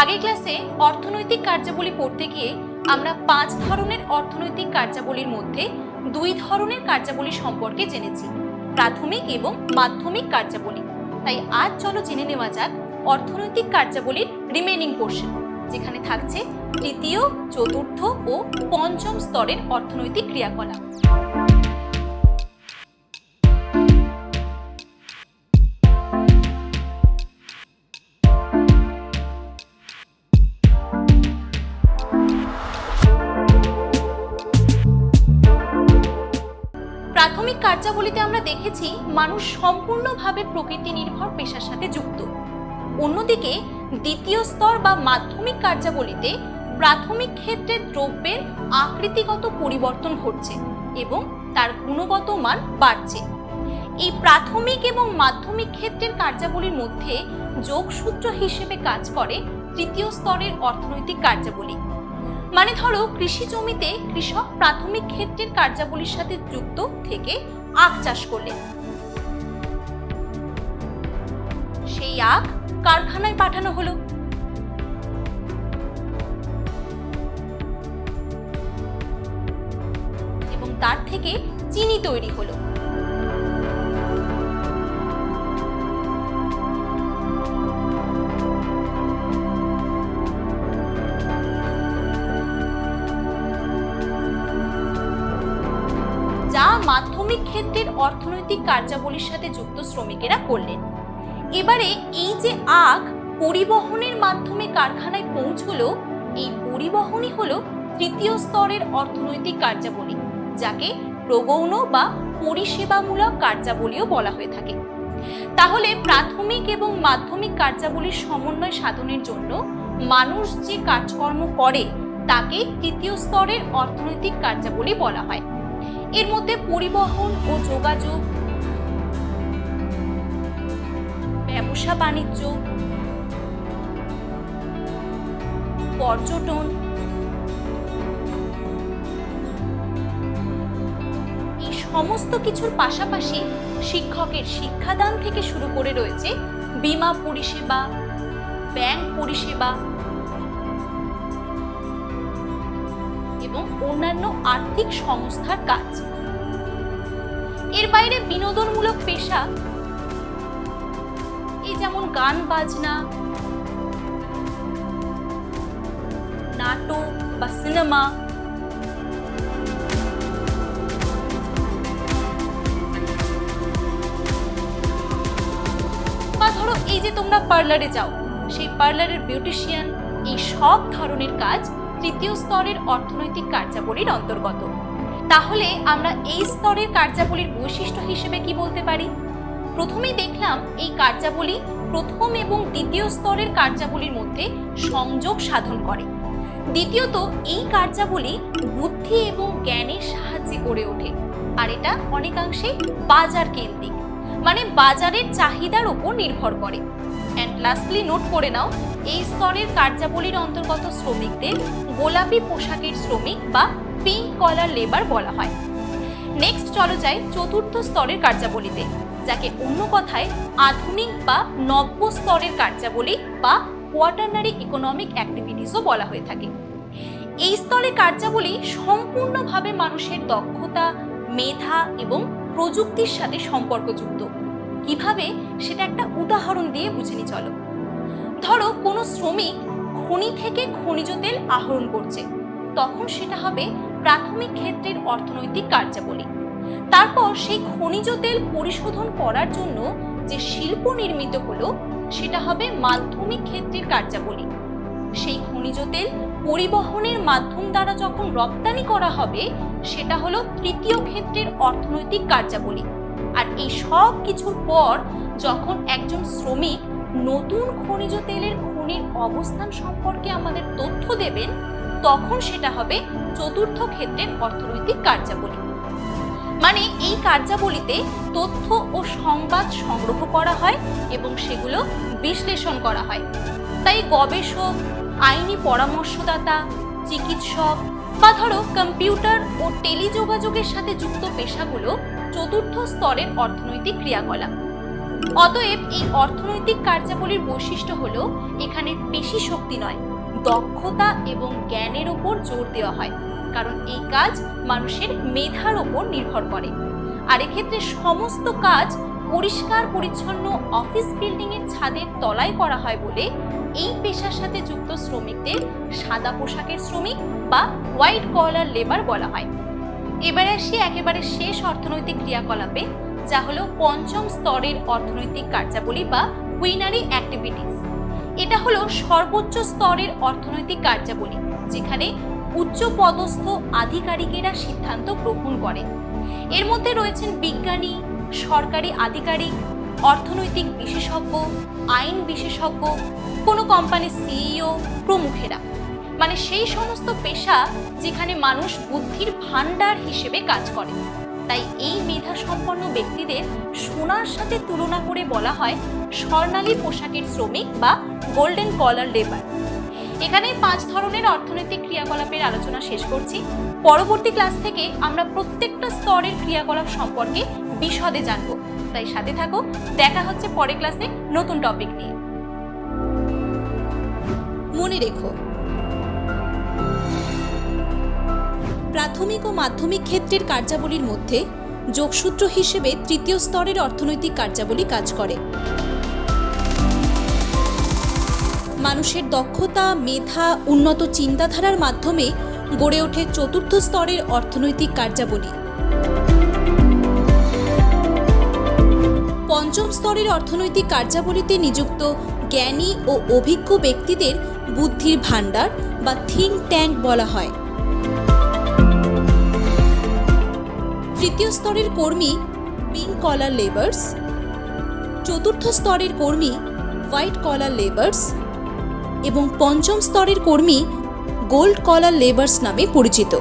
আগের ক্লাসে অর্থনৈতিক কার্যাবলী পড়তে গিয়ে আমরা পাঁচ ধরনের অর্থনৈতিক কার্যাবলীর মধ্যে দুই ধরনের কার্যাবলী সম্পর্কে জেনেছি, প্রাথমিক এবং মাধ্যমিক কার্যাবলী। তাই আজ চলো জেনে নেওয়া যাক অর্থনৈতিক কার্যাবলীর রিমেনিং পোর্শন, যেখানে থাকছে তৃতীয় চতুর্থ ও পঞ্চম স্তরের অর্থনৈতিক ক্রিয়াকলাপ। প্রাথমিক কার্যাবলীতে আমরা দেখেছি মানুষ সম্পূর্ণভাবে প্রকৃতি নির্ভর পেশার সাথে যুক্ত। অন্যদিকে দ্বিতীয় স্তর বা মাধ্যমিক কার্যাবলীতে প্রাথমিক ক্ষেত্রে দ্রব্যের আকৃতিগত পরিবর্তন ঘটছে এবং তার গুণগত মান বাড়ছে। এই প্রাথমিক এবং মাধ্যমিক ক্ষেত্রের কার্যাবলীর মধ্যে যোগসূত্র হিসেবে কাজ করে তৃতীয় স্তরের অর্থনৈতিক কার্যাবলী। মানে ধরো, কৃষি জমিতে কৃষক প্রাথমিক ক্ষেত্রের কার্যাবলীর সাথে যুক্ত থেকে আখ চাষ করলেন। সেই আখ কারখানায় পাঠানো হলো। এবং তার থেকে চিনি তৈরি হলো। মাধ্যমিক ক্ষেত্রের অর্থনৈতিক কার্যাবলীর সাথে যুক্ত শ্রমিকেরা করলেন। এবারে এই যে আখ পরিবহনের মাধ্যমে কারখানায় পৌঁছলো, এই পরিবহনই হলো তৃতীয় স্তরের অর্থনৈতিক কার্যাবলী, যাকে প্রগৌণ বা পরিষেবামূলক কার্যাবলীও বলা হয়ে থাকে। তাহলে প্রাথমিক এবং মাধ্যমিক কার্যাবলীর সমন্বয় সাধনের জন্য মানুষ যে কাজকর্ম করে, তাকে তৃতীয় স্তরের অর্থনৈতিক কার্যাবলী বলা হয়। এর মধ্যে পরিবহন ও যোগাযোগ, ব্যবসা বাণিজ্য, পর্যটন, এই সমস্ত কিছুর পাশাপাশি শিক্ষকের শিক্ষাদান থেকে শুরু করে রয়েছে বিমা পরিষেবা, ব্যাংক পরিষেবা এবং অন্যান্য আর্থিক সংস্থার কাজ। এর বাইরে বিনোদনমূলক পেশা, এই যেমন গান, বাজনা, নাটক বা সিনেমা, বা ধরো এই যে তোমরা পার্লারে যাও, সেই পার্লারের বিউটিশিয়ান, এই সব ধরনের কাজ তৃতীয় স্তরের অর্থনৈতিক কার্যাবলীর অন্তর্গত। তাহলে আমরা এই স্তরের কার্যাবলীর বৈশিষ্ট্য হিসেবে কি বলতে পারি? প্রথমেই দেখলাম এই কার্যাবলী প্রথম এবং দ্বিতীয় স্তরের কার্যাবলীর মধ্যে সংযোগ সাধন করে। দ্বিতীয়ত, এই কার্যাবলী বুদ্ধি এবং জ্ঞানের সাহায্যে গড়ে ওঠে। আর এটা অনেকাংশে বাজার কেন্দ্রিক মানে বাজারের চাহিদার উপর নির্ভর করে। অ্যান্ড লাস্টলি নোট করে নাও, এই স্তরের কার্যাবলীর অন্তর্গত শ্রমিকদের গোলাপি পোশাকের শ্রমিক বা পিঙ্ক কলার লেবার বলা হয়। নেক্সট চলো যাই চতুর্থ স্তরের কার্যাবলীতে, যাকে অন্য কথায় আধুনিক বা নব্য স্তরের কার্যাবলী বা কোয়াটার্নারি ইকোনমিক অ্যাক্টিভিটিসও বলা হয়ে থাকে। এই স্তরের কার্যাবলী সম্পূর্ণভাবে মানুষের দক্ষতা, মেধা এবং প্রযুক্তির সাথে সম্পর্কযুক্ত। কীভাবে সেটা একটা উদাহরণ দিয়ে বুঝে নি চলো। ধরো কোনো শ্রমিক খনি থেকে খনিজ তেল আহরণ করছে। তখন সেটা হবে প্রাথমিক ক্ষেত্রের অর্থনৈতিক কার্যাবলী। তারপর সেই খনিজ তেল পরিশোধন করার জন্য যে শিল্প নির্মিত হলো, সেটা হবে মাধ্যমিক ক্ষেত্রের কার্যাবলী। সেই খনিজ তেল পরিবহনের মাধ্যম দ্বারা যখন রপ্তানি করা হবে, সেটা হলো তৃতীয় ক্ষেত্রের অর্থনৈতিক কার্যাবলী। আর এই সব কিছুর পর যখন একজন শ্রমিক নতুন খনিজ তেলের খনির অবস্থান সম্পর্কে আমাদের তথ্য দেবেন, তখন সেটা হবে চতুর্থ ক্ষেত্রের অর্থনৈতিক কার্যাবলী। মানে এই কার্যাবলীতে তথ্য ও সংবাদ সংগ্রহ করা হয় এবং সেগুলো বিশ্লেষণ করা হয়। তাই গবেষক, আইনি পরামর্শদাতা, চিকিৎসক বা ধরো কম্পিউটার ও টেলিযোগাযোগের সাথে যুক্ত পেশাগুলো চতুর্থ স্তরের অর্থনৈতিক ক্রিয়াকলাপ। অতএব এই অর্থনৈতিক কার্যাবলীর বৈশিষ্ট্য হলো এখানে পেশি শক্তি নয়, দক্ষতা এবং জ্ঞানের ওপর জোর দেওয়া হয়, কারণ এই কাজ মানুষের মেধার ওপর নির্ভর করে। আর এক্ষেত্রে সমস্ত কাজ পরিষ্কার পরিচ্ছন্ন অফিস বিল্ডিং এর ছাদের তলায় করা হয় বলে এই পেশার সাথে যুক্ত শ্রমিকদের সাদা পোশাকের শ্রমিক বা হোয়াইট কলার লেবার বলা হয়। এবারে আসি একেবারে শেষ অর্থনৈতিক ক্রিয়াকলাপে, যা হলো পঞ্চম স্তরের অর্থনৈতিক কার্যাবলী বা কুইনারি অ্যাক্টিভিটিস। এটা হলো সর্বোচ্চ স্তরের অর্থনৈতিক কার্যাবলী, যেখানে উচ্চ পদস্থ আধিকারিকেরা সিদ্ধান্ত গ্রহণ করে। এর মধ্যে রয়েছেন বিজ্ঞানী, সরকারি আধিকারিক অর্থনৈতিক বিশেষজ্ঞ, আইন বিশেষজ্ঞ, কোনো কোম্পানির সিইও প্রমুখেরা। মানে সেই সমস্ত পেশা যেখানে মানুষ বুদ্ধির ভাণ্ডার হিসেবে কাজ করে। তাই এই মেধা সম্পন্ন ব্যক্তিদের সোনার সাথে তুলনা করে বলা হয় স্বর্ণালী পোশাকের শ্রমিক বা গোল্ডেন কলার লেবার। এখানে পাঁচ ধরনের অর্থনৈতিক ক্রিয়াকলাপের আলোচনা শেষ করছি। পরবর্তী ক্লাস থেকে আমরা প্রত্যেকটা স্তরের ক্রিয়াকলাপ সম্পর্কে বিশদে জানব। তাই সাথে থাকো। দেখা হচ্ছে পরের ক্লাসে নতুন টপিক নিয়ে। মনে রেখো। প্রাথমিক ও মাধ্যমিক ক্ষেত্রের কার্যাবলীর মধ্যে যোগসূত্র হিসেবে তৃতীয় স্তরের অর্থনৈতিক কার্যাবলী কাজ করে। মানুষের দক্ষতা, মেধা, উন্নত চিন্তাধারার মাধ্যমে গড়ে ওঠে চতুর্থ স্তরের অর্থনৈতিক কার্যাবলী। স্তরের অর্থনৈতিক কার্যাবলীতে নিযুক্ত জ্ঞানী ও অভিজ্ঞ ব্যক্তিদের বুদ্ধির ভাণ্ডার বা থিঙ্ক ট্যাঙ্ক বলা হয়। তৃতীয় স্তরের কর্মী পিঙ্ক কলার লেবার্স চতুর্থ স্তরের কর্মী হোয়াইট কলার লেবার্স এবং পঞ্চম স্তরের কর্মী গোল্ড কলার লেবার্স নামে পরিচিত।